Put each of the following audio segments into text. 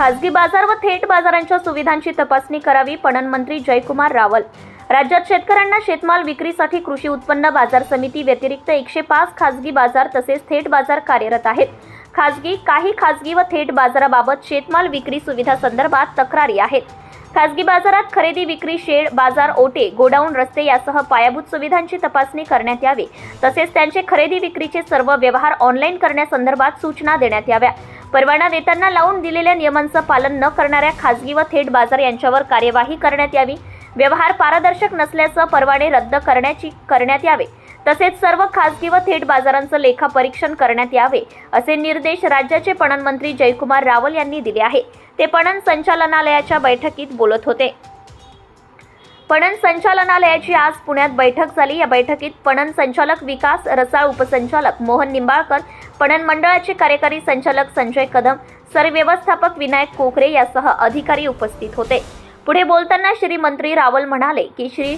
खासगी बाजार व थेट बाजारांच्या सुविधांची तपासणी करावी पणन मंत्री जयकुमार रावल. राज्यात शेतकऱ्यांना शेतमाल विक्रीसाठी कृषी उत्पन्न बाजार समिती व्यतिरिक्त एकशे पाच खासगी बाजार तसेच थेट बाजार कार्यरत आहेत. खासगी काही खासगी व थेट बाजाराबाबत शेतमाल विक्री सुविधा संदर्भात तक्रारी आहेत. खासगी बाजारात खरेदी विक्री शेड बाजार ओटे गोडाऊन रस्ते यासह पायाभूत सुविधांची तपासणी करण्यात यावी. तसेच त्यांचे खरेदी विक्रीचे सर्व व्यवहार ऑनलाईन करण्यासंदर्भात सूचना देण्यात याव्या. परवाना देताना लावून दिलेल्या नियमांचं पालन न करणाऱ्या खासगी व थेट बाजार यांच्यावर कार्यवाही करण्यात यावी. व्यवहार पारदर्शक नसल्याचं परवाने रद्द करण्याची करण्यात यावे. तसेच सर्व खासगी व थेट बाजारांचं लेखा परीक्षण करण्यात यावे असे निर्देश राज्याचे पणन मंत्री जयकुमार रावल यांनी दिले आहे. ते पणन संचालनालयाच्या बैठकीत बोलत होते. पणन संचालनालयाची आज पुण्यात बैठक झाली. या बैठकीत पणन संचालक विकास रसाळ उपसंचालक मोहन निंबाळकर पणन मंडळाचे कार्यकारी संचालक संजय कदम सरव्यवस्थापक विनायक कोकरे यासह अधिकारी उपस्थित होते. पुढे बोलताना श्री मंत्री रावल म्हणाले की श्री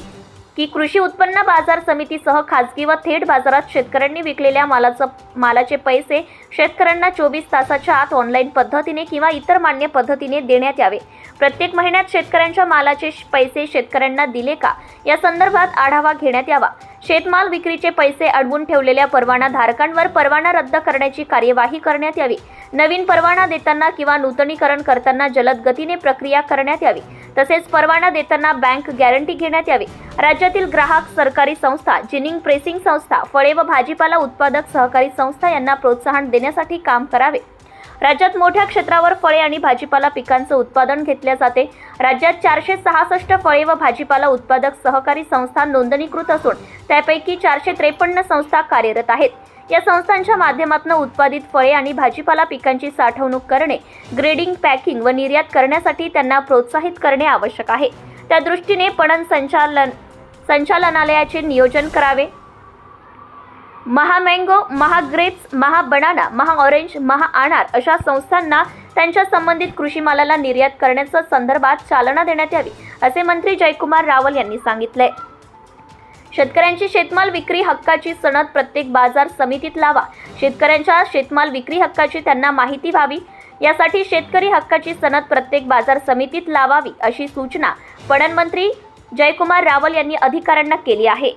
की कृषी उत्पन्न बाजार समितीसह खाजगी व थेट बाजारात शेतकऱ्यांनी विकलेल्या मालाचं मालाचे पैसे शेतकऱ्यांना चोवीस तासाच्या आत ऑनलाईन पद्धतीने किंवा इतर मान्य पद्धतीने देण्यात यावे. प्रत्येक महिन्यात शेतकऱ्यांच्या मालाचे पैसे शेतकऱ्यांना दिले का? या संदर्भात आढावा घेण्यात यावा. शेतमाल विक्रीचे पैसे अडवून ठेवलेल्या परवाना धारकांवर परवाना रद्द करण्याची कार्यवाही करण्यात यावी. नवीन परवाना देताना किंवा नूतनीकरण करताना जलद गतीने प्रक्रिया करण्यात यावी. तसेच परवाना देताना बँक गॅरंटी घेण्यात यावी. राज्यातील ग्राहक सरकारी संस्था जिनिंग प्रेसिंग संस्था फळे व भाजीपाला उत्पादक सहकारी संस्था यांना प्रोत्साहन देण्यासाठी काम करावे. राज्यात मोठ्या क्षेत्रावर फळे आणि भाजीपाला पिकांचं उत्पादन घेतले जाते. राज्यात चारशे सहासष्ट फळे व भाजीपाला उत्पादक सहकारी संस्था नोंदणीकृत असून त्यापैकी चारशे त्रेपन्न संस्था कार्यरत आहेत. या संस्थांच्या माध्यमातून उत्पादित फळे आणि भाजीपाला पिकांची साठवणूक करणे ग्रेडिंग पॅकिंग व निर्यात करण्यासाठी त्यांना प्रोत्साहित करणे आवश्यक आहे. त्या दृष्टीने पणन संचालन संचालनालयाचे नियोजन करावे. महामँगो महाग्रेप्स महाबनाना महाऑरेंज महाआणार अशा संस्थांना त्यांच्या संबंधित कृषी मालाला निर्यात करण्याच्या संदर्भात चालना देण्यात यावी असे मंत्री जयकुमार रावल यांनी सांगितले. शेतकऱ्यांची शेतमाल विक्री हक्काची सनद प्रत्येक बाजार समितीत लावा. शेतकऱ्यांच्या शेतमाल विक्री हक्काची त्यांना माहिती व्हावी. यासाठी शेतकरी हक्काची सनद प्रत्येक बाजार समितीत लावावी अशी सूचना पणन मंत्री जयकुमार रावल यांनी अधिकाऱ्यांना केली आहे.